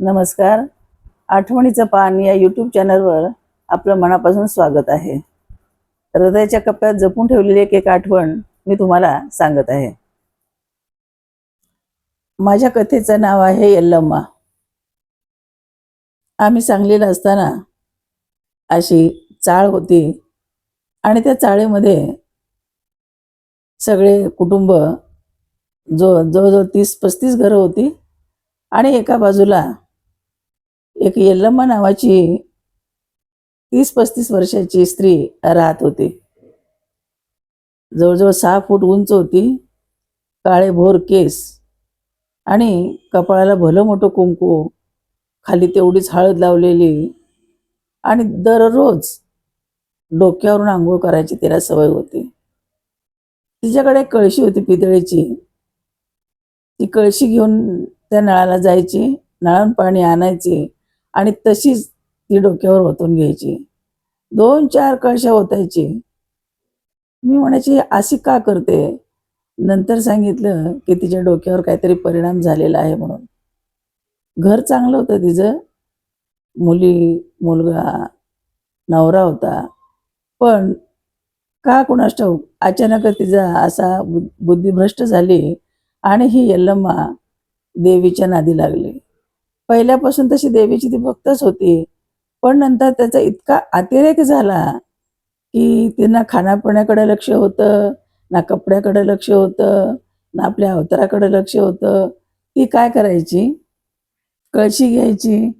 नमस्कार. आठवणीचं पान या यूट्यूब चॅनलवर आपलं मनापासून स्वागत आहे. हृदयाच्या कप्प्यात जपून ठेवलेली एक एक आठवण मी तुम्हाला सांगत आहे. माझ्या कथेचं नाव आहे यल्लम्मा. आम्ही सांगलीला असताना अशी चाळ होती आणि त्या चाळीमध्ये सगळे कुटुंब जो जवळजवळ तीस पस्तीस घरं होती आणि एका बाजूला एक यल्लम्मा नावाची तीस पस्तीस वर्षाची स्त्री राहत होती. जवळजवळ सहा फूट उंच होती काळे भोर केस आणि कपाळाला भलं मोठं कुंकू खाली तेवढीच हळद लावलेली आणि दररोज डोक्यावरून आंघोळ करायची तिला सवय होती. तिच्याकडे एक कळशी होती पितळेची. ती कळशी घेऊन त्या नळाला जायची नळावून पाणी आणायची आणि तशीच ती डोक्यावर ओतून घ्यायची. दोन चार कळशा ओतायची. मी म्हणायची अशी का करते? नंतर सांगितलं की तिच्या डोक्यावर काहीतरी परिणाम झालेला आहे म्हणून. घर चांगलं होतं तिचं. मुली मुलगा नवरा होता. पण का कुणास अचानकच अचानक तिचा असा बुद्धिभ्रष्ट झाली आणि ही यल्लम्मा देवीच्या नादी लागली. पहिल्यापासून तशी देवीची ती भक्तच होती. पण नंतर त्याचा इतका अतिरेक झाला की तिनं खाण्यापिण्याकडे लक्ष होतं ना कपड्याकडे लक्ष होतं ना आपल्या अवताराकडे लक्ष होतं. ती काय करायची? कळशी घ्यायची.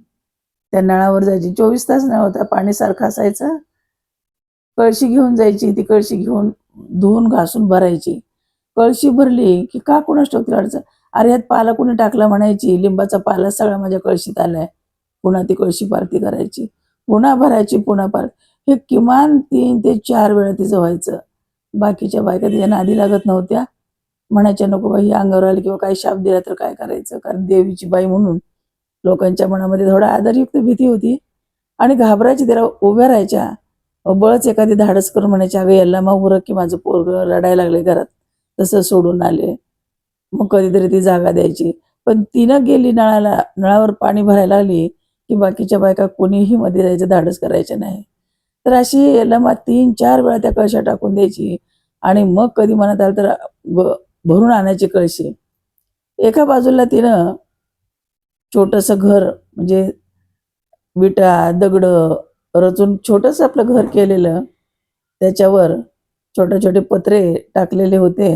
त्या नळावर जायची. चोवीस तास नळ होता. पाणी सारखं असायचं. कळशी घेऊन जायची. ती कळशी घेऊन धुवून घासून भरायची. कळशी भरली की का कुणास ठेवतील अडचण? अरे यात पाला कुणी टाकला म्हणायची? लिंबाचा पाला सगळा माझ्या कळशीत आलाय. पुन्हा ती कळशी पारती करायची. पुन्हा भरायची पुन्हा पार हे किमान तीन ते चार वेळा तिचं व्हायचं. बाकीच्या बायका तिच्या नादी लागत नव्हत्या. म्हणायच्या नको बाई अंगावर आली किंवा काही शाप दिला तर काय करायचं? कारण देवीची बाई म्हणून. लोकांच्या मनामध्ये थोडा आदरयुक्त भीती होती. आणि घाबरायची तिला उभ्या राहायच्या. बळच एखादी धाडस करून म्हणायच्या अगं याला मग उरक की माझं पोरग रडायला लागले घरात. तसं सोडून आले. मग कधीतरी ती जागा द्यायची. पण तिनं गेली नळाला नळावर पाणी भरायला आली की बाकीच्या बायका कोणीही मध्ये जायचं धाडस करायचं नाही. तर अशी याला तीन चार वेळा त्या कळशा टाकून द्यायची आणि मग कधी मनात आलं तर भरून आणायची कळशी. एका बाजूला तिनं छोटंसं घर म्हणजे विटा दगड रचून छोटंसं आपलं घर केलेलं. त्याच्यावर छोटे छोटे पत्रे टाकलेले होते.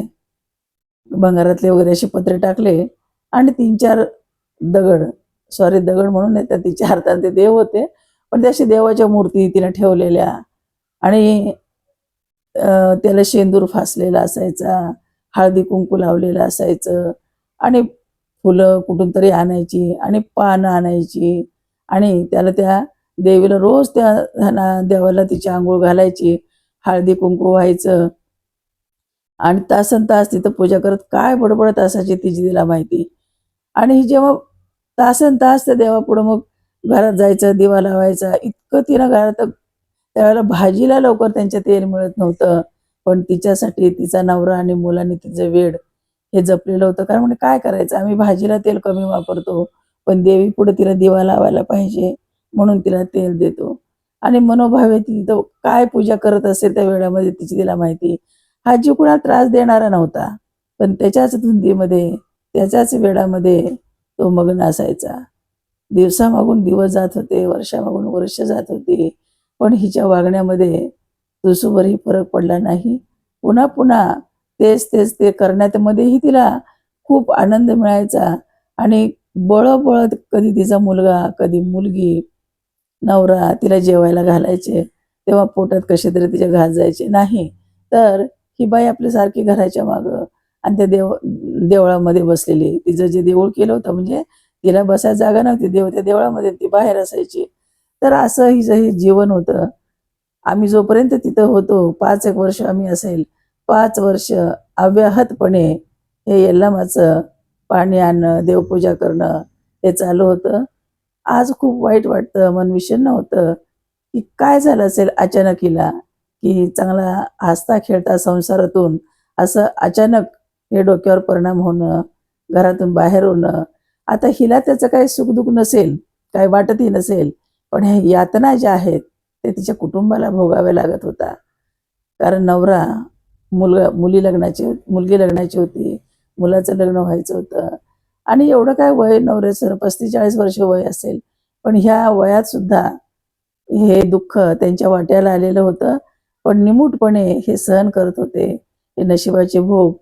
भंगारातले वगैरे असे पत्रे टाकले आणि तीन चार दगड सॉरी दगड म्हणून येतात तिच्या अर्थात ते देव होते. पण त्या अशी देवाच्या मूर्ती तिने ठेवलेल्या आणि त्याला शेंदूर फासलेला असायचा हळदी कुंकू लावलेलं असायचं आणि फुलं कुठून तरी आणायची आणि पानं आणायची आणि त्याला त्या देवीला रोज त्या देवाला तिची आंघोळ घालायची. हळदी कुंकू व्हायचं आणि तासन तास तिथं पूजा करत काय बडबडत असायची तिची तिला माहिती. आणि जेव्हा तासन तास त्या देवापुढं मग घरात जायचं दिवा लावायचा इतकं तिनं घरात त्यावेळेला भाजीला लवकर त्यांच्या तेल मिळत नव्हतं. पण तिच्यासाठी तिचा नवरा आणि मुलांनी तिचं वेड हे जपलेलं होतं. कारण म्हणजे काय करायचं? आम्ही भाजीला तेल कमी वापरतो पण देवी पुढे तिला दिवा लावायला पाहिजे म्हणून तिला तेल देतो. आणि मनोभावे ती तिथं काय पूजा करत असेल त्या वेळामध्ये तिची तिला माहिती. हा जीव कुणाला त्रास देणारा नव्हता. पण त्याच्याच धुंदीमध्ये त्याच्याच वेळामध्ये तो मग्न असायचा. दिवसामागून दिवस जात होते वर्षामागून वर्ष जात होती. पण हिच्या वागण्यामध्ये तुसूवरही फरक पडला नाही. पुन्हा पुन्हा तेच तेच ते करण्यामध्येही तिला खूप आनंद मिळायचा. आणि बळबळ कधी तिचा मुलगा कधी मुलगी नवरा तिला जेवायला घालायचे. तेव्हा पोटात कसे तरी तिच्या घास जायचे. नाही तर ही बाई आपल्यासारखी घराच्या मागं आणि त्या देव देवळामध्ये बसलेली. तिचं जे देऊळ केलं होतं म्हणजे तिला बसायला जागा नव्हती. देव त्या देवळामध्ये ती बाहेर असायची. तर असं हिचं हे जीवन होतं. आम्ही जोपर्यंत तिथं होतो पाच एक वर्ष आम्ही असेल. पाच वर्ष अव्याहतपणे हे यल्लामाचं पाणी आणणं देवपूजा करणं हे चालू होतं. आज खूप वाईट वाटतं मन विषन्न होतं की काय झालं असेल अचानक हिला? की चांगला हसता खेळता संसारातून असं अचानक हे डोक्यावर परिणाम होणं घरातून बाहेर होणं. आता हिला त्याचं काही सुखदुःख नसेल काही वाटतही नसेल पण ह्या यातना ज्या आहेत ते तिच्या कुटुंबाला भोगाव्या लागत होता. कारण नवरा मुलगा मुली लग्नाची मुलगी लग्नाची होती मुलाचं लग्न व्हायचं होतं. आणि एवढं काय वय नवऱ्याचं पस्तीस चाळीस वर्ष वय असेल. पण ह्या वयात सुद्धा हे दुःख त्यांच्या वाट्याला आलेलं होतं. पण निमूटपणे हे सहन करत होते. हे नशिबाचे भोग.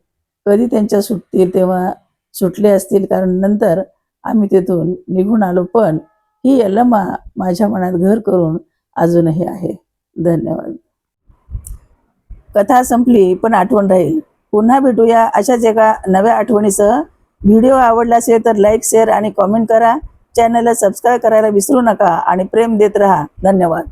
कधी त्यांच्या सुटतील तेव्हा सुटले असतील कारण नंतर आम्ही तिथून निघून आलो. पण ही यल्लमा माझ्या मनात घर करून अजूनही आहे. धन्यवाद. कथा संपली पण आठवण राहील. पुन्हा भेटूया अशाच एका नव्या आठवणीसह. व्हिडिओ आवडला असेल तर लाईक शेअर आणि कॉमेंट करा. चॅनलला सबस्क्राईब करायला विसरू नका आणि प्रेम देत राहा. धन्यवाद.